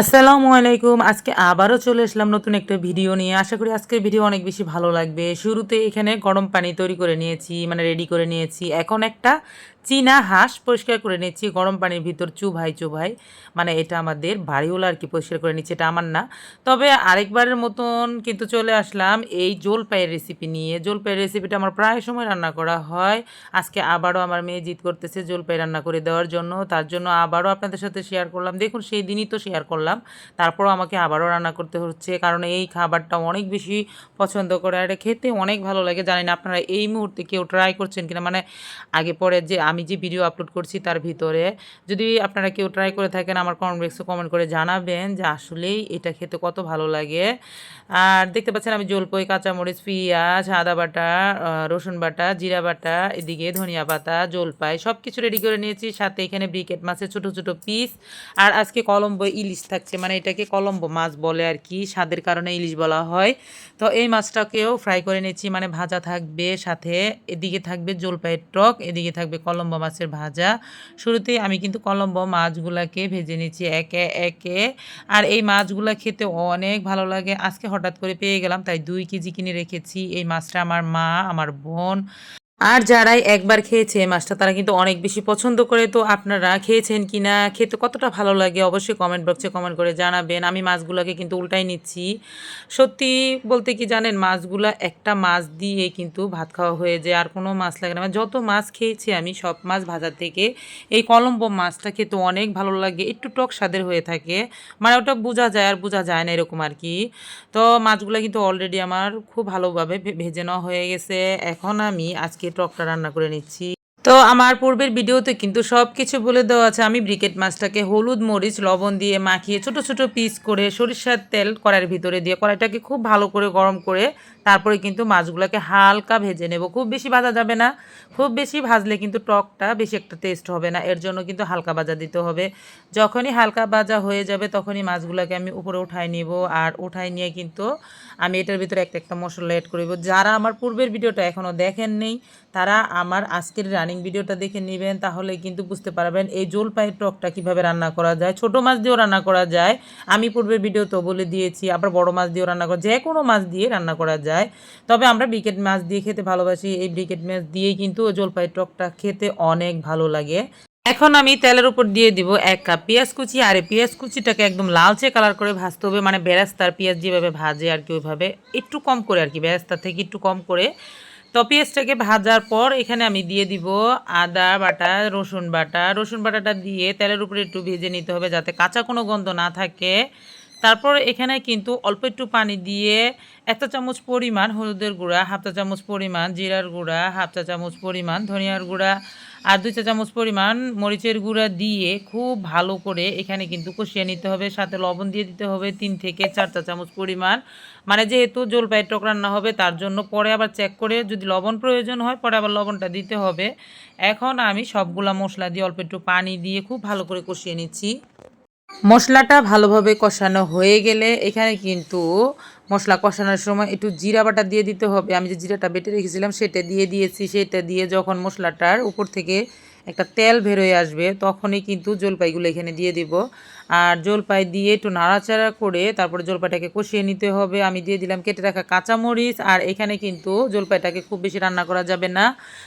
আসসালামু আলাইকুম। আজকে আবারও চলে আসলাম নতুন একটা ভিডিও নিয়ে। আশা করি আজকের ভিডিও অনেক বেশি ভালো লাগবে। শুরুতে এখানে গরম পানি তৈরি করে নিয়েছি মানে রেডি করে নিয়েছি। এখন একটা চীনা হাঁস পরিষ্কার করে নিচ্ছি, গরম পানির ভিতর চুভাই চুভাই মানে এটা আমাদের বাড়িওয়ালা আর কি পরিষ্কার করে নিচ্ছে, এটা আমার না। তবে আরেকবারের মতন কিন্তু চলে আসলাম এই জলপাইয়ের রেসিপি নিয়ে। জলপাইয়ের রেসিপিটা আমার প্রায় সময় রান্না করা হয়। আজকে আবারও আমার মেয়ে জিদ করতেছে জলপাই রান্না করে দেওয়ার জন্য। তার জন্য আবারও আপনাদের সাথে শেয়ার করলাম। দেখুন, সেই দিনই তো শেয়ার করলাম। তারপরও আমাকে আবারও রান্না করতে হচ্ছে, কারণ এই খাবারটা অনেক বেশি পছন্দ করে। আর খেতে অনেক ভালো লাগে। জানি না আপনারা এই মুহূর্তে কেউ ট্রাই করছেন কিনা। মানে আগে পরে যে আমি যে ভিডিও আপলোড করছি তার ভিতরে, যদি আপনারা কেউ ট্রাই করে থাকেন, আমার কমেন্ট বক্সে কমেন্ট করে জানাবেন যে আসলেই এটা খেতে কত ভালো লাগে। আর দেখতে পাচ্ছেন আমি জলপই, কাঁচামরিচ, পেঁয়াজ, আদা বাটা রসুন বাটা, জিরা বাটা, এদিকে ধনিয়া পাতা, জলপাই সব কিছু রেডি করে নিয়েছি। সাথে এখানে ব্রিকেট মাছের ছোট ছোট পিস আর আজকে কলম্বো ইলিশ থাকছে মানে এটাকে কলম্বো মাছ বলে আর কি, স্বাদের কারণে ইলিশ বলা হয়। তো এই মাছটাকেও ফ্রাই করে নিয়েছি মানে ভাজা থাকবে, সাথে এদিকে থাকবে জলপাইয়ের টক, এদিকে থাকবে কলম্বো মাছের ভাজা। শুরুতেই আমি কিন্তু কলম্বো মাছগুলাকে ভেজে নিয়েছি একে একে। আর এই মাছগুলা খেতে অনেক ভালো লাগে। আজকে হঠাৎ করে পেয়ে গেলাম, তাই দুই কেজি কিনে রেখেছি। এই মাছটা আমার মা, আমার বোন আর যারাই একবার খেয়েছে মাছটা, তারা কিন্তু অনেক বেশি পছন্দ করে। তো আপনারা খেয়েছেন কি না, খেতে কতটা ভালো লাগে অবশ্যই কমেন্ট বক্সে কমেন্ট করে জানাবেন। আমি মাছগুলোকে কিন্তু উল্টাই নিচ্ছি। সত্যি বলতে কি জানেন, মাছগুলা একটা মাছ দিয়ে কিন্তু ভাত খাওয়া হয়ে যায়, আর কোনো মাছ লাগে না। মানে যত মাছ খেয়েছি আমি, সব মাছ ভাজার থেকে এই কলম্বো মাছটা খেতে অনেক ভালো লাগে, একটু টক স্বাদের হয়ে থাকে। মানে ওটা বোঝা যায় আর বোঝা যায় না এরকম আর কি। তো মাছগুলো কিন্তু অলরেডি আমার খুব ভালোভাবে ভেজে নেওয়া হয়ে গেছে। এখন আমি আজকে টকটা রান্না করে নিচ্ছি। তো আমার পূর্বের ভিডিওতে কিন্তু সব কিছু বলে দেওয়া আছে। আমি ব্রিকেট মাছটাকে হলুদ, মরিচ, লবণ দিয়ে মাখিয়ে ছোট ছোট পিস করে সরিষার তেল কড়াইয়ের ভিতরে দিয়ে কড়াইটাকে খুব ভালো করে গরম করে তারপরে কিন্তু মাছগুলোকে হালকা ভেজে নেব। খুব বেশি ভাজা যাবে না। খুব বেশি ভাজলে কিন্তু টকটা বেশি একটা টেস্ট হবে না। এর জন্য কিন্তু হালকা ভাজা দিতে হবে। যখনই হালকা ভাজা হয়ে যাবে তখনই মাছগুলোকে আমি উপরে উঠাই নিব আর উঠাই নিয়ে কিন্তু আমি এটার ভিতরে একটা একটা মশলা অ্যাড করব যারা আমার পূর্বের ভিডিওটা এখনও দেখেন নেই তারা আমার আজকের রানিং ভিডিওটা দেখে নেবেন, তাহলে কিন্তু বুঝতে পারবেন এই জলপাইয়ের টকটা কীভাবে রান্না করা যায়। ছোট মাছ দিয়েও রান্না করা যায়। আমি পূর্বের ভিডিও তো বলে দিয়েছি, আবার বড় মাছ দিয়েও রান্না করা যে কোনো মাছ দিয়ে রান্না করা যায়। তবে আমরা ব্রিকেট মাছ দিয়ে খেতে ভালোবাসি। এই ব্রিকেট মাছ দিয়েই কিন্তু জলপাইয়ের টকটা খেতে অনেক ভালো লাগে। এখন আমি তেলের উপর দিয়ে দিব এক কাপ পেঁয়াজ কুচি। আর পেঁয়াজ কুচিটাকে একদম লালচে কালার করে ভাজতে হবে। মানে বেরাস্তার পেঁয়াজ যেভাবে ভাজে আর কি ওইভাবে। একটু কম করে আর কি বেরাস্তার থেকে একটু কম করে তো পেঁয়াজটাকে ভাজার পর এখানে আমি দিয়ে দিব আদা বাটা, রসুন বাটা। রসুন বাটাটা দিয়ে তেলের উপরে একটু ভেজে নিতে হবে যাতে কাঁচা কোনো গন্ধ না থাকে। তারপর এখানে কিন্তু অল্প একটু পানি দিয়ে একটা চামচ পরিমাণ হলুদের গুঁড়া, হাফ চা চামচ পরিমাণ জিরার গুঁড়া, হাফ চা চামচ পরিমাণ ধনিয়ার গুঁড়া আর দুই চা চামচ পরিমাণ মরিচের গুঁড়া দিয়ে খুব ভালো করে এখানে কিন্তু কষিয়ে নিতে হবে, সাথে লবণ দিয়ে দিতে হবে তিন থেকে চার চা চামচ পরিমাণ। মানে যেহেতু জলপাইয়ের টক রান্না হবে, তার জন্য পরে আবার চেক করে যদি লবণ প্রয়োজন হয়, পরে আবার লবণটা দিতে হবে। এখন আমি সবগুলা মশলা দিয়ে অল্প একটু পানি দিয়ে খুব ভালো করে কষিয়ে নিচ্ছি। মশলাটা ভালোভাবে কষানো হয়ে গেলে এখানে কিন্তু মশলা কষানোর সময় একটু জিরা বাটা দিয়ে দিতে হবে। আমি যে জিরাটা বেটে রেখেছিলাম, সেটা দিয়ে দিয়েছি। সেটা দিয়ে যখন মশলাটার উপর থেকে একটা তেল বেরোয় আসবে, তখনই কিন্তু জলপাইগুলো এখানে দিয়ে দিব। আর জলপাই দিয়ে একটু নাড়াচাড়া করে তারপরে জলপাইটাকে কষিয়ে নিতে হবে। আমি দিয়ে দিলাম কেটে রাখা কাঁচামরিচ আর এখানে কিন্তু জলপাইটাকে খুব বেশি রান্না করা যাবে না।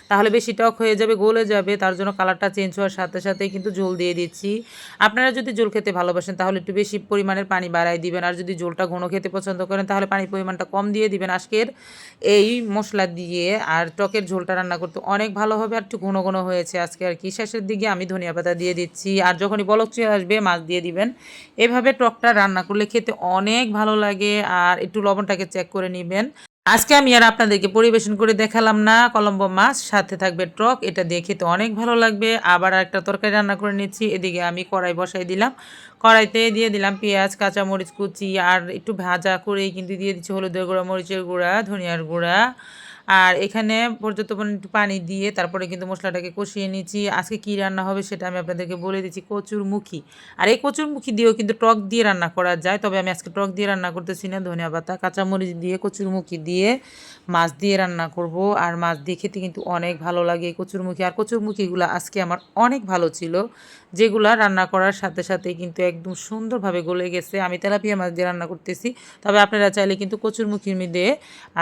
তাহলে বেশি টক হয়ে যাবে, গলে যাবে, তার জন্য কালারটা চেঞ্জ হওয়ার সাথে সাথেই কিন্তু ঝোল দিয়ে দিচ্ছি। আপনারা যদি ঝোল খেতে ভালোবাসেন তাহলে একটু বেশি পরিমাণের পানি বাড়াই দিবেন। আর যদি ঝোলটা ঘন খেতে পছন্দ করেন তাহলে পানির পরিমাণটা কম দিয়ে দিবেন। আজকের এই মশলা দিয়ে আর টকের ঝোলটা রান্না করতে অনেক ভালো হবে আর একটু ঘন ঘন হয়েছে আজকে আর কি। শেষের দিকে আমি ধনিয়া পাতা দিয়ে দিচ্ছি। আর যখনই বলক চলে আসবে, মাছ দিয়ে দিবেন এভাবে টকটা রান্না করলে খেতে অনেক ভালো লাগে আর একটু লবণটাকে চেক করে নেবেন। আজকে আমি আর আপনাদেরকে পরিবেশন করে দেখালাম না, কলম্বো মাছ, সাথে থাকবে টক, এটা দিয়ে খেতে অনেক ভালো লাগবে। আবার একটা তরকারি রান্না করে নিচ্ছি, এদিকে আমি কড়াই বসাই দিলাম। কড়াইতে দিয়ে দিলাম পেঁয়াজ, কাঁচামরিচ কুচি আর একটু ভাজা করেই কিন্তু দিয়ে দিচ্ছি হলুদের গুঁড়া, মরিচের গুঁড়া, ধনিয়ার গুঁড়া। আর এখানে পর্যাপ্ত পানি দিয়ে তারপরে কিন্তু মশলাটাকে কষিয়ে নিচ্ছি। আজকে কী রান্না হবে সেটা আমি আপনাদেরকে বলে দিচ্ছি কচুর মুখি আর এই কচুর মুখি দিয়েও কিন্তু টক দিয়ে রান্না করা যায়, তবে আমি আজকে টক দিয়ে রান্না করতেছি না, ধনিয়া পাতা, কাঁচামরিচ দিয়ে কচুর মুখি দিয়ে, মাছ দিয়ে রান্না করব। আর মাছ দিয়ে খেতে কিন্তু অনেক ভালো লাগে কচুরমুখী। আর কচুরমুখীগুলো আজকে আমার অনেক ভালো ছিল। যেগুলা রান্না করার সাথে সাথে কিন্তু একদম সুন্দরভাবে গলে গেছে। আমি তেলাপিয়া মাছ দিয়ে রান্না করতেছি। তবে আপনারা চাইলে কিন্তু কচুরমুখির মধ্যে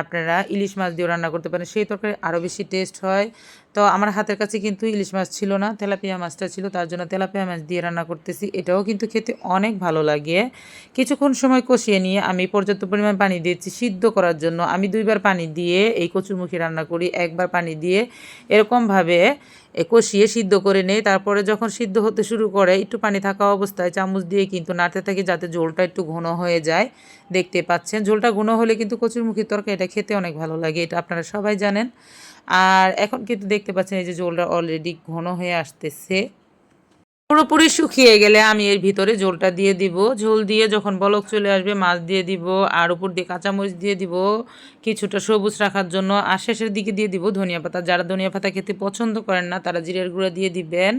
আপনারা ইলিশ মাছ দিয়েও রান্না করতে পারেন। সেই তরকারি আরও বেশি টেস্ট হয়। তো আমার হাতের কাছে কিন্তু ইলিশ মাছ ছিল না, তেলাপিয়া মাছটা ছিল, তার জন্য তেলাপিয়া মাছ দিয়ে রান্না করতেছি। এটাও কিন্তু খেতে অনেক ভালো লাগে। কিছুক্ষণ সময় কষিয়ে নিয়ে আমি পর্যাপ্ত পরিমাণ পানি দিয়েছি সিদ্ধ করার জন্য। আমি দুইবার পানি দিয়ে এই কচুরমুখী রান্না করি, একবার পানি দিয়ে। এরকমভাবে কষিয়ে সিদ্ধ করে নেই তারপরে যখন সিদ্ধ হতে শুরু করে, একটু পানি থাকা অবস্থায় চামচ দিয়ে কিন্তু নাড়তে থাকি যাতে ঝোলটা একটু ঘন হয়ে যায়। দেখতে পাচ্ছেন, ঝোলটা ঘন হলে কিন্তু কচুরমুখী তরকারি এটা খেতে অনেক ভালো লাগে, এটা আপনারা সবাই জানেন। আর এখন কিন্তু দেখতে পাচ্ছেন এই যে ঝোলটা অলরেডি ঘন হয়ে আসতেছে। পুরোপুরি শুকিয়ে গেলে আমি এর ভিতরে ঝোলটা দিয়ে দিব। ঝোল দিয়ে যখন বলক চলে আসবে, মাছ দিয়ে দিব, আর উপর দিয়ে কাঁচামরিচ দিয়ে দিব, কিছুটা সবুজ রাখার জন্য। আর শেষের দিকে দিয়ে দিব ধনিয়া পাতা। যারা ধনিয়া পাতা খেতে পছন্দ করেন না, তারা জিরের গুঁড়া দিয়ে দিবেন।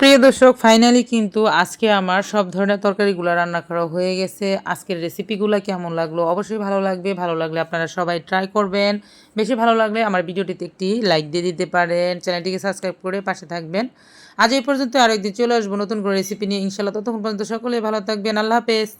প্রিয় দর্শক ফাইনালি কিন্তু আজকে আমার সব ধরনের তরকারিগুলো রান্না করা হয়ে গেছে। আজকের রেসিপিগুলো কেমন লাগল? অবশ্যই ভালো লাগবে। ভালো লাগলে আপনারা সবাই ট্রাই করবেন। বেশি ভালো লাগলে আমার ভিডিওটিতে একটি লাইক দিয়ে দিতে পারেন। চ্যানেলটিকে সাবস্ক্রাইব করে পাশে থাকবেন। আজ এই পর্যন্ত আরেকদিন চলে আসব নতুন করে রেসিপি নিয়ে। ইনশাল্লাহ ততক্ষণ পর্যন্ত সকলে ভালো থাকবেন। আল্লাহ হাফেজ।